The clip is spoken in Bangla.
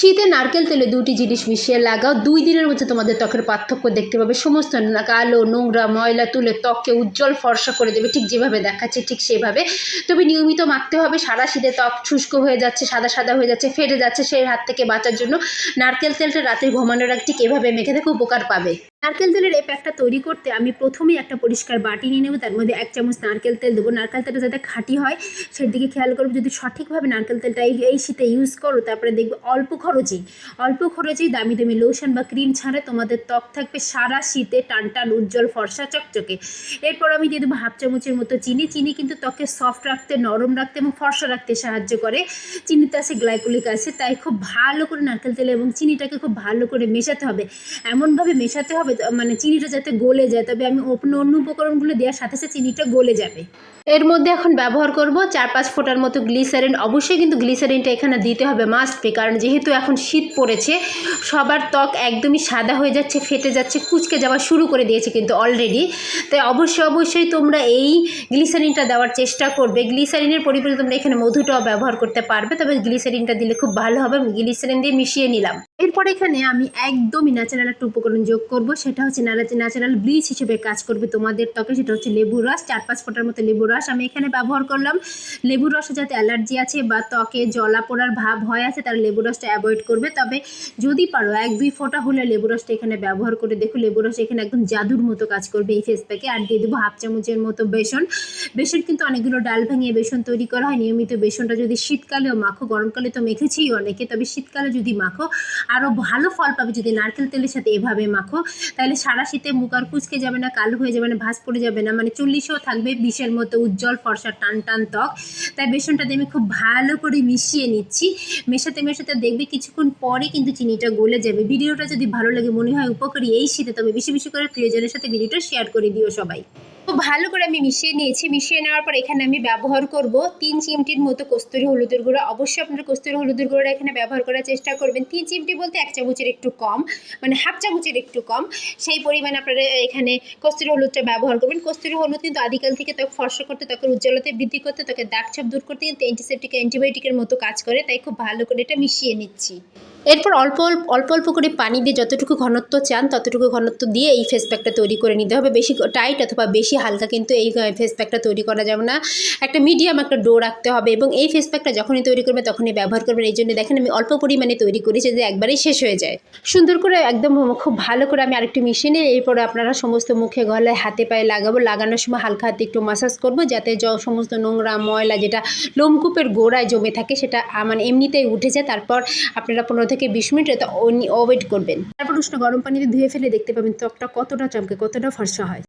শীতে নারকেল তেলে দুটি জিনিস মিশিয়ে লাগাও। দুই দিনের মধ্যে তোমাদের ত্বকের পার্থক্য দেখতে পাবে। সমস্ত কালো, নোংরা, ময়লা তুলে ত্বককে উজ্জ্বল ফর্সা করে দেবে। ঠিক যেভাবে দেখাচ্ছে, ঠিক সেভাবে। তবে নিয়মিত মাখতে হবে। সারা শীতে ত্বক শুষ্ক হয়ে যাচ্ছে, সাদা সাদা হয়ে যাচ্ছে, ফেটে যাচ্ছে। সেই হাত থেকে বাঁচার জন্য নারকেল তেলটা রাতে ঘুমানোর আগে ঠিক এভাবে মেখে থেকে উপকার পাবে। নারকেল তেলের এই প্যাকটা তৈরি করতে আমি প্রথমেই একটা পরিষ্কার বাটি নিয়ে নেব, তার মধ্যে এক চামচ নারকেল তেল দেবো। নারকেল তেলটা যাতে খাঁটি হয়, সেদিকে খেয়াল করব যদি সঠিকভাবে নারকেল তেলটা এই এই শীতে ইউজ করো, তারপরে দেখবে অল্প খরচেই অল্প খরচেই দামি দামি লোশন বা ক্রিম ছাড়া তোমাদের ত্বক থাকবে সারা শীতে টান টান উজ্জ্বল, ফর্সা, চকচকে। এরপর আমি দিয়ে দেবো হাফ চামচের মতো চিনি। চিনি কিন্তু ত্বকে সফট রাখতে, নরম রাখতে এবং ফর্সা রাখতে সাহায্য করে। চিনিতে আছে গ্লাইকোলিক আছে তাই খুব ভালো করে নারকেল তেল এবং চিনিটাকে খুব ভালো করে মেশাতে হবে। এমনভাবে মেশাতে হবে মানে চিনিটা যাতে গলে যায়, তবে আমি অন্য অন্য উপকরণগুলো দেওয়ার সাথে সাথে চিনিটা গলে যাবে। এর মধ্যে এখন ব্যবহার করব চার পাঁচ ফোঁটার মতো গ্লিসারিন। অবশ্যই কিন্তু গ্লিসারিনটা এখানে দিতে হবে মাস্ট পে কারণ যেহেতু এখন শীত পড়েছে, সবার ত্বক একদমই সাদা হয়ে যাচ্ছে, ফেটে যাচ্ছে, কুচকে যাওয়া শুরু করে দিয়েছে কিন্তু অলরেডি তাই অবশ্যই অবশ্যই তোমরা এই গ্লিসারিনটা দেওয়ার চেষ্টা করবে। গ্লিসারিনের পরিবর্তে তোমরা এখানে মধুটাও ব্যবহার করতে পারবে, তবে গ্লিসারিনটা দিলে খুব ভালো হবে। আমি গ্লিসারিন দিয়ে মিশিয়ে নিলাম। এরপর এখানে আমি একদমই ন্যাচারাল একটা উপকরণ যোগ করব, সেটা হচ্ছে ন্যাচারাল ব্লিচ হিসেবে কাজ করবে তোমাদের ত্বকে, সেটা হচ্ছে লেবুর রস চার পাঁচ ফোঁটার মতো লেবুর রস। আমি এখানে ব্যবহার করলাম লেবুর রসে যাতে অ্যালার্জি আছে বা ত্বকে জলা পোড়ার ভাব হয় আছে তারা লেবু রসটা অ্যাভয়েড করবে। তবে যদি পারো, এক দুই ফোঁটা হলে লেবু রসটা এখানে ব্যবহার করে দেখো লেবু রস এখানে একদম জাদুর মতো কাজ করবে এই ফেস প্যাকে আর দিয়ে দেবো হাফ চামচের মতো বেসন। বেসন কিন্তু অনেকগুলো ডাল ভাঙিয়ে বেসন তৈরি করা হয়। নিয়মিত বেসনটা যদি শীতকালেও মাখো, গরমকালে তো মেখেছিই অনেকে, তবে শীতকালে যদি মাখো আরও ভালো ফল পাবে যদি নারকেল তেলের সাথে এভাবে মাখো, তাহলে সারা শীতে মুখ আর কুচকে যাবে না, কালো হয়ে যাবে না, ভাঁজ পড়ে যাবে না। মানে চল্লিশেও থাকবে বিষের মতো উজ্জ্বল ফর্সা টান টান ত্বক। তাই বেসনটা দিয়ে আমি খুব ভালো করে মিশিয়ে নিচ্ছি। মেশাতে মেশাতে দেখবে কিছুক্ষণ পরে কিন্তু চিনিটা গলে যাবে। ভিডিওটা যদি ভালো লাগে, মনে হয় উপকারী এই শীতে, তবে বেশি বেশি করে প্রিয়জনের সাথে ভিডিওটা শেয়ার করে দিও সবাই। ভালো করে আমি মিশিয়ে নিয়েছি। মিশিয়ে নেওয়ার পর এখানে আমি ব্যবহার করব তিন চিমটির মতো কস্তুরি হলুদের গুঁড়ো। অবশ্যই আপনারা কস্তুরি হলুদের গুঁড়োটা এখানে ব্যবহার করার চেষ্টা করবেন। তিন চিমটি বলতে এক চামচের একটু কম মানে হাফ চামচের একটু কম। সেই পরিমাণ আপনারা এখানে কস্তুরি হলুদটা ব্যবহার করবেন। কস্তুরি হলুদ কিন্তু আদিকাল থেকে ত্বক ফর্সা করতে, ত্বকের উজ্জ্বলতা বৃদ্ধি করতে, ত্বকের দাগ ছাপ দূর করতে কিন্তু অ্যান্টিসেপটিক অ্যান্টিবায়োটিকের মতো কাজ করে। তাই খুব ভালো করে এটা মিশিয়ে নিচ্ছি। এরপর অল্প অল্প অল্প করে পানি দিয়ে যতটুকু ঘনত্ব চান ততটুকু ঘনত্ব দিয়ে এই ফেস প্যাকটা তৈরি করে নিতে হবে। বেশি টাইট অথবা বেশি হালকা কিন্তু এই ফেস প্যাকটা তৈরি করা যাবে না। একটা মিডিয়াম একটা ডো রাখতে হবে এবং এই ফেস প্যাকটা যখনই তৈরি করবে তখনই ব্যবহার করবেন। এই জন্য দেখেন আমি অল্প পরিমাণে তৈরি করেছি যে একবারেই শেষ হয়ে যায়। সুন্দর করে একদম খুব ভালো করে আমি আরেকটু মিশিয়ে নিয়ে এরপরে আপনারা সমস্ত মুখে, গলায়, হাতে, পায়ে লাগাবো। লাগানোর সময় হালকা হাতে একটু মাসাজ করব যাতে সমস্ত নোংরা, ময়লা যেটা লোমকূপের গোড়ায় জমে থাকে সেটা মানে এমনিতেই উঠে যায়। তারপর আপনারা পনেরো থেকে বিশ মিনিট এটা ওয়েট করবেন। তারপর উষ্ণ গরম পানিতে ধুয়ে ফেলে দেখতে পাবেন ত্বকটা কতটা চমকে, কতটা ফর্সা হয়।